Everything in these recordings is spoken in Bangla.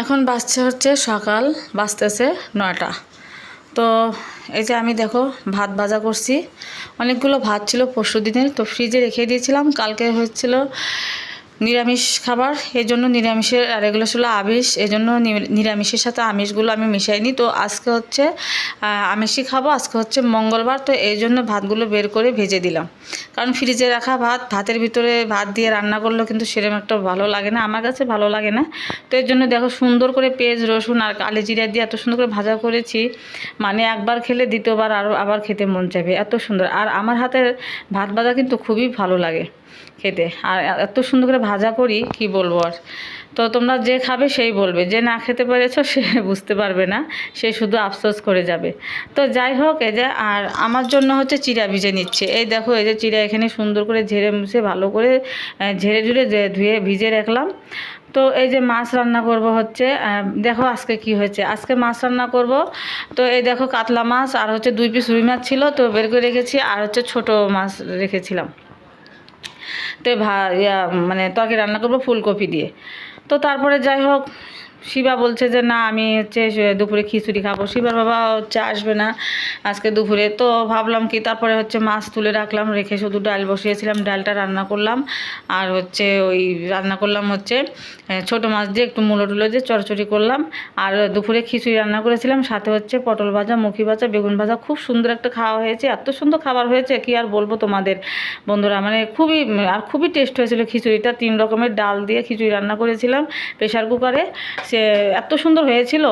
এখন বাজছে হচ্ছে সকাল, বাজতেছে নয়টা। তো এই যে আমি দেখো ভাত ভাজা করছি। অনেকগুলো ভাত ছিল পরশু দিনের তো ফ্রিজে রেখে দিয়েছিলাম। কালকে হচ্ছিল নিরামিষ খাবার এই জন্য নিরামিষের, আর এগুলো ছিল আমিষ এই জন্য নিরামিষের সাথে আমিষগুলো আমি মিশাইনি। তো আজকে হচ্ছে আমিষই খাব, আজকে হচ্ছে মঙ্গলবার, তো এই জন্য ভাতগুলো বের করে ভেজে দিলাম। কারণ ফ্রিজে রাখা ভাত, ভাতের ভিতরে ভাত দিয়ে রান্না করলেও কিন্তু সেরকম একটা ভালো লাগে না, আমার কাছে ভালো লাগে না। তো এর জন্য দেখো সুন্দর করে পেঁয়াজ, রসুন আর কালি জিরা দিয়ে এত সুন্দর করে ভাজা করেছি মানে একবার খেলে দ্বিতীয়বার আরও আবার খেতে মন চাইবে, এত সুন্দর। আর আমার হাতের ভাত ভাজা কিন্তু খুবই ভালো লাগে। খেতে। আর এত সুন্দর করে ভাজা করি, কি বলব আর? তো তোমরা যে খাবে সেই বলবে, যে না খেতে পেরেছ সে বুঝতে পারবে না, সে শুধু আফসোস করে যাবে। তো যাই হোক, এই যে, আর আমার জন্য হচ্ছে চিরা ভিজে নিচ্ছে। এই দেখো, এই যে চিরা এখানে সুন্দর করে ঝেড়ে মুছে ভালো করে ঝেড়ে ঝুড়ে ধুয়ে ভিজে রাখলাম। তো এই যে মাছ রান্না করব হচ্ছে দেখো আজকে কি হয়েছে। আজকে মাছ রান্না করব। তো এই দেখো কাতলা মাছ আর হচ্ছে দুই পিস রুই মাছ ছিল, তো বের করে রেখেছি, আর হচ্ছে ছোট মাছ রেখেছিলাম। তো ভা মানে তরকারি রান্না করব ফুলকপি দিয়ে। তো তারপরে যাই হোক শিবা বলছে যে, না, আমি হচ্ছে দুপুরে খিচুড়ি খাব। শিবার বাবা হচ্ছে আসবে না আজকে দুপুরে। তো ভাবলাম কি, তারপরে হচ্ছে মাছ তুলে রাখলাম, রেখে শুধু ডাল বসিয়েছিলাম, ডালটা রান্না করলাম। আর হচ্ছে ওই রান্না করলাম হচ্ছে ছোটো মাছ দিয়ে একটু মুলো টুলো দিয়ে চড়চড়ি করলাম। আর দুপুরে খিচুড়ি রান্না করেছিলাম, সাথে হচ্ছে পটল ভাজা, মুখি ভাজা, বেগুন ভাজা। খুব সুন্দর একটা খাওয়া হয়েছে, এত সুন্দর খাবার হয়েছে, কি আর বলব তোমাদের বন্ধুরা? মানে খুবই, আর খুবই টেস্ট হয়েছিল খিচুড়িটা। তিন রকমের ডাল দিয়ে খিচুড়ি রান্না করেছিলাম প্রেশার কুকারে। সে এত সুন্দর হয়েছিল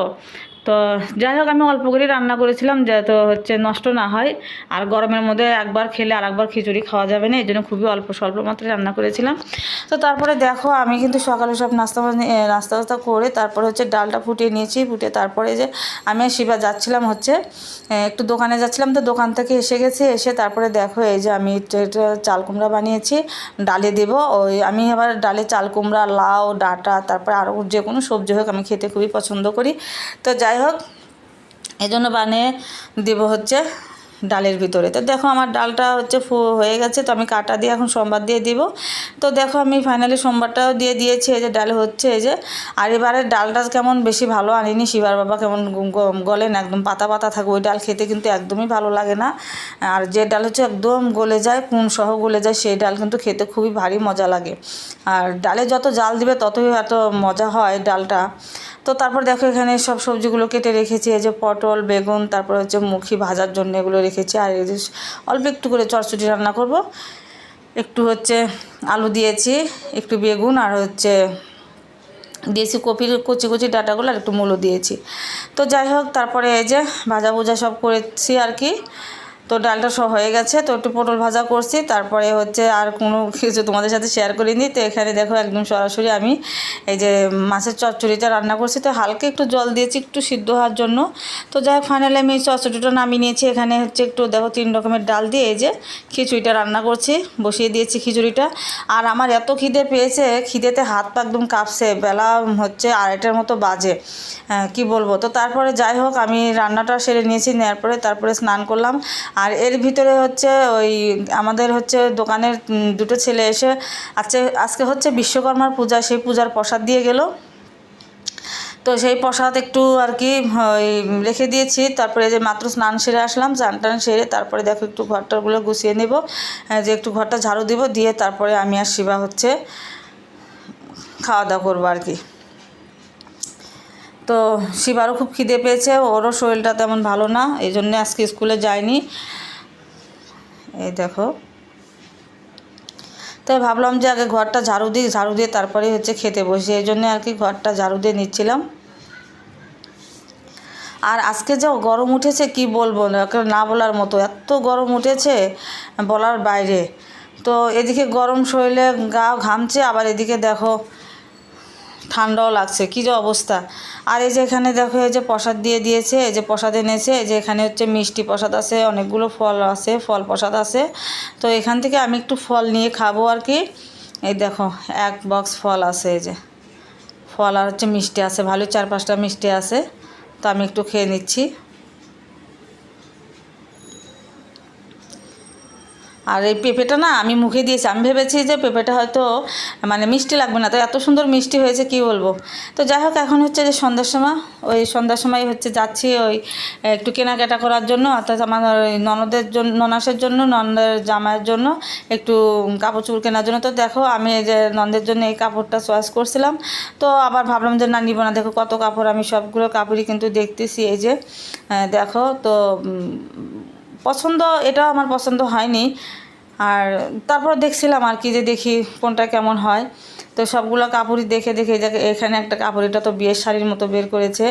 তো যাই হোক, আমি অল্প করে রান্না করেছিলাম যাতে হচ্ছে নষ্ট না হয়। আর গরমের মধ্যে একবার খেলে আর একবার খিচুড়ি খাওয়া যাবে না, এই জন্য খুবই অল্প স্বল্প মাত্রায় রান্না করেছিলাম। তো তারপরে দেখো, আমি কিন্তু সকালে সব নাস্তা নাস্তা টাস্তা করে তারপরে হচ্ছে ডালটা ফুটিয়ে নিয়েছি ফুটে তারপরে যে আমি শিবা যাচ্ছিলাম হচ্ছে একটু দোকানে যাচ্ছিলাম, তো দোকান থেকে এসে গেছি, এসে তারপরে দেখো এই যে আমি চাল কুমড়া বানিয়েছি, ডালে দেব, ওই আমি আবার ডালে চাল কুমড়া, লাউ, ডাঁটা, তারপরে আরও যে কোনো সবজি হোক আমি খেতে খুবই পছন্দ করি। তো যাই হোক এই জন্য বানিয়ে দেব হচ্ছে ডালের ভিতরে। তো দেখো আমার ডালটা হচ্ছে হয়ে গেছে, তো আমি কাটা দিয়ে এখন সোমবার দিয়ে দিব। তো দেখো আমি ফাইনালি সোমবারটাও দিয়ে দিয়েছি, এই যে ডাল হচ্ছে, এই যে। আর এবারে ডালটা কেমন বেশি ভালো আনিনি, শিবার বাবা কেমন গ- গ- গলে না একদম পাতা পাতা থাকে ওই ডাল খেতে কিন্তু একদমই ভালো লাগে না। আর যে ডাল হচ্ছে একদম গলে যায় কোন সহ গলে যায়, সেই ডাল কিন্তু খেতে খুবই ভারী মজা লাগে। আর ডালে যত জাল দিবে ততই এত মজা হয় ডালটা। তো তারপর দেখো এখানে সব সবজিগুলো কেটে রেখেছি, এই যে পটল, বেগুন, তারপর হচ্ছে মুখি ভাজার জন্য এগুলো রেখেছি। আর এই যে অল্প একটু করে চটচটি রান্না করব। একটু হচ্ছে আলু দিয়েছি, একটু বেগুন আর হচ্ছে দিয়েছি কপির কচি কচি ডাটাগুলো আর একটু মূলো দিয়েছি। তো যাই হোক, তারপরে এই যে ভাজা ভুজা সব করেছি আর কি। তো ডালটা সব হয়ে গেছে, তো একটু পটল ভাজা করছি, তারপরে হচ্ছে আর কোনো কিছু তোমাদের সাথে শেয়ার করিনি। তো এখানে দেখো একদম সরাসরি আমি এই যে মাছের চচ্চড়িটা রান্না করছি, তো হালকা একটু জল দিয়েছি একটু সিদ্ধ হওয়ার জন্য। তো যাই হোক ফাইনালি আমি এই চচ্চড়িটা নামিয়ে নিয়েছি, এখানে হচ্ছে একটু দেখো তিন রকমের ডাল দিয়ে এই যে খিচুড়িটা রান্না করছি, বসিয়ে দিয়েছি খিচুড়িটা। আর আমার এত খিদে পেয়েছে, খিদেতে হাত পা একদম কাঁপছে, বেলা হচ্ছে আড়াইটার মতো বাজে কি বলব? তো তারপরে যাই হোক, আমি রান্নাটা সেরে নিয়েছি নেওয়ার পরে তারপরে স্নান করলাম। আর এর ভিতরে হচ্ছে ওই আমাদের হচ্ছে দোকানের দুটো ছেলে এসে আজকে আজকে হচ্ছে বিশ্বকর্মার পূজা সেই পূজার প্রসাদ দিয়ে গেল। তো সেই প্রসাদ একটু আর কি ওই রেখে দিয়েছি। তারপরে যে মাত্র স্নান সেরে আসলাম স্নান টান সেরে তারপরে দেখো একটু ঘরটাগুলো গুছিয়ে নেব। হ্যাঁ, যে একটু ঘরটা ঝাড়ু দিব দিয়ে তারপরে আমি আর শিবা হচ্ছে খাওয়া দাওয়া করব আর কি। তো শিবারও খুব খিদে পেয়েছে, ওরও শরীরটা তেমন ভালো না, এই জন্যে আজকে স্কুলে যায়নি। এই দেখো। তাই ভাবলাম যে আগে ঘরটা ঝাড়ু দিই, ঝাড়ু দিয়ে তারপরে হচ্ছে খেতে বসি, এই জন্যে আর কি ঘরটা ঝাড়ু দিয়ে নিচ্ছিলাম। আর আজকে যে গরম উঠেছে কি বলব না বলার মতো, এত গরম উঠেছে বলার বাইরে। তো এদিকে গরম শরীরে গা ঘামছে, আবার এদিকে দেখো ঠান্ডাও লাগছে, কী যে অবস্থা। আর এই যে এখানে দেখো, এই যে প্রসাদ দিয়ে দিয়েছে, এই যে প্রসাদ এনেছে, এই যে এখানে হচ্ছে মিষ্টি প্রসাদ আছে, অনেকগুলো ফল আছে, ফল প্রসাদ আছে। তো এখান থেকে আমি একটু ফল নিয়ে খাব আর কি। এই দেখো, এক বক্স ফল আছে এই যে। ফল আর হচ্ছে মিষ্টি আছে ভালো চার পাঁচটা মিষ্টি আছে। তো আমি একটু খেয়ে নিচ্ছি। আর এই পেঁপেটা না আমি মুখে দিয়েছি। আমি ভেবেছি যে পেঁপেটা হয়তো মানে মিষ্টি লাগবে না। তো এত সুন্দর মিষ্টি হয়েছে, কি বলব? তো যাই হোক, এখন হচ্ছে যে সন্ধ্যার সময়। ওই সন্ধ্যার সময় হচ্ছে যাচ্ছি ওই একটু কেনাকাটা করার জন্য। অর্থাৎ আমার ওই ননদের জন্য ননাসের জন্য, ননদের জামাইয়ের জন্য একটু কাপড় চোপড় কেনার জন্য। তো দেখো, আমি যে ননদের জন্য এই কাপড়টা চয়েস করছিলাম। তো আবার ভাবলাম যে, না, নিব না। দেখো কত কাপড়, আমি সবগুলো কাপড়ই কিন্তু দেখতেছি। এই যে দেখো, তো পছন্দ, এটা আমার পছন্দ হয়নি। আর তারপর দেখছিলাম আর কি যে দেখি কোনটা কেমন হয়। তো সবগুলো কাপড়ই দেখে দেখে এখানে একটা কাপড়, এটা তো বিয়ের শাড়ির মতো বের করেছে।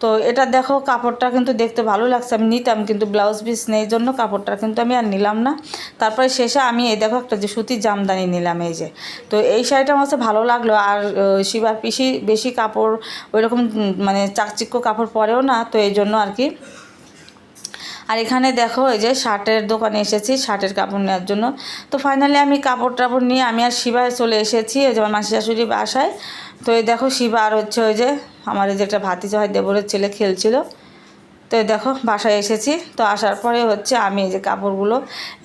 তো এটা দেখো, কাপড়টা কিন্তু দেখতে ভালো লাগছে, আমি নিতাম, কিন্তু ব্লাউজ পিস নেই জন্য কাপড়টা কিন্তু আমি আর নিলাম না। তারপরে শেষে আমি, এই দেখো একটা যে সুতির জামদানি নিলাম, এই যে। তো এই শাড়িটা আমার ভালো লাগল, আর শিবার পিসি বেশি কাপড়, ওইরকম মানে চাকচিক্য কাপড় পরেও না, তো এই জন্য আর কি আর এখানে দেখো এই যে শার্টের দোকানে এসেছি শার্টের কাপড় নেওয়ার জন্য। তো ফাইনালি আমি কাপড় টাপড় নিয়ে আমি আর শিবায় চলে এসেছি ওই যে আমার মাসি শাশুড়ি বাসায়। তো এই দেখো শিবা আর হচ্ছে ওই যে আমার এই যে একটা ভাতিজা হয় দেবরের ছেলে খেলছিল। তো দেখো বাসায় এসেছি। তো আসার পরে হচ্ছে আমি এই যে কাপড়গুলো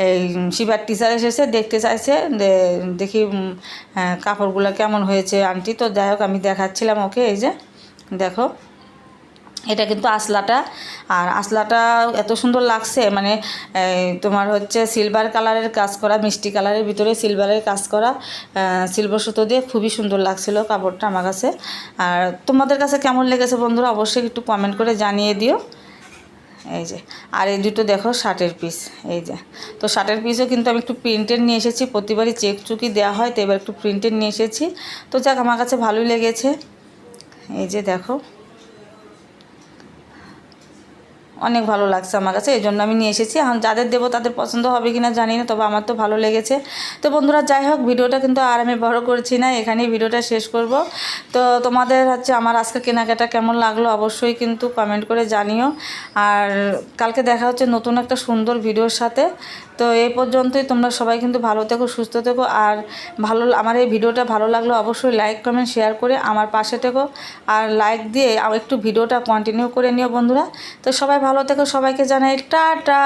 এই শিবার টিচার এসেছে দেখতে চাইছে দেখি হ্যাঁ, কাপড়গুলো কেমন হয়েছে আন্টি। তো যাই হোক আমি দেখাচ্ছিলাম ওকে এই যে দেখো। এটা কিন্তু আসলাটা। আর আসলাটা এত সুন্দর লাগছে মানে তোমার হচ্ছে সিলভার কালারের কাজ করা, মিষ্টি কালারের ভিতরে সিলভারের কাজ করা সিলভার সুতো দিয়ে খুবই সুন্দর লাগছিল কাপড়টা আমার কাছে। আর তোমাদের কাছে কেমন লেগেছে বন্ধুরা অবশ্যই একটু কমেন্ট করে জানিয়ে দিও। এই যে, আর এই দুটো দেখো শার্টের পিস এই যে। তো শার্টের পিসও কিন্তু আমি একটু প্রিন্টেড নিয়ে এসেছি, প্রতিবারই চেক চুকি দেওয়া হয়, তো এবার একটু প্রিন্টের নিয়ে এসেছি। তো যাক, আমার কাছে ভালোই লেগেছে। এই যে দেখো। অনেক ভালো লাগছে আমার কাছে এই জন্য আমি নিয়ে এসেছি। এখন যাদের দেবো তাদের পছন্দ হবে কি না জানি না, তবে আমার তো ভালো লেগেছে। তো বন্ধুরা, যাই হোক, ভিডিওটা কিন্তু আর আমি বড় করছি না, এখানেই ভিডিওটা শেষ করব। তো তোমাদের হচ্ছে আমার আজকে কেনাকাটা কেমন লাগল অবশ্যই কিন্তু কমেন্ট করে জানিও। আর কালকে দেখা হচ্ছে নতুন একটা সুন্দর ভিডিওর সাথে। তো এ পর্যন্তই, তোমরা সবাই কিন্তু ভালো থেকো, সুস্থ থেকো, আর ভালো আমার এই ভিডিওটা ভালো লাগল অবশ্যই লাইক, কমেন্ট, শেয়ার করে আমার পাশে থেকো, আর লাইক দিয়ে একটু ভিডিওটা কন্টিনিউ করে নিও বন্ধুরা। তো সবাই ভালো থেকো, সবাইকে জানাই টাটা।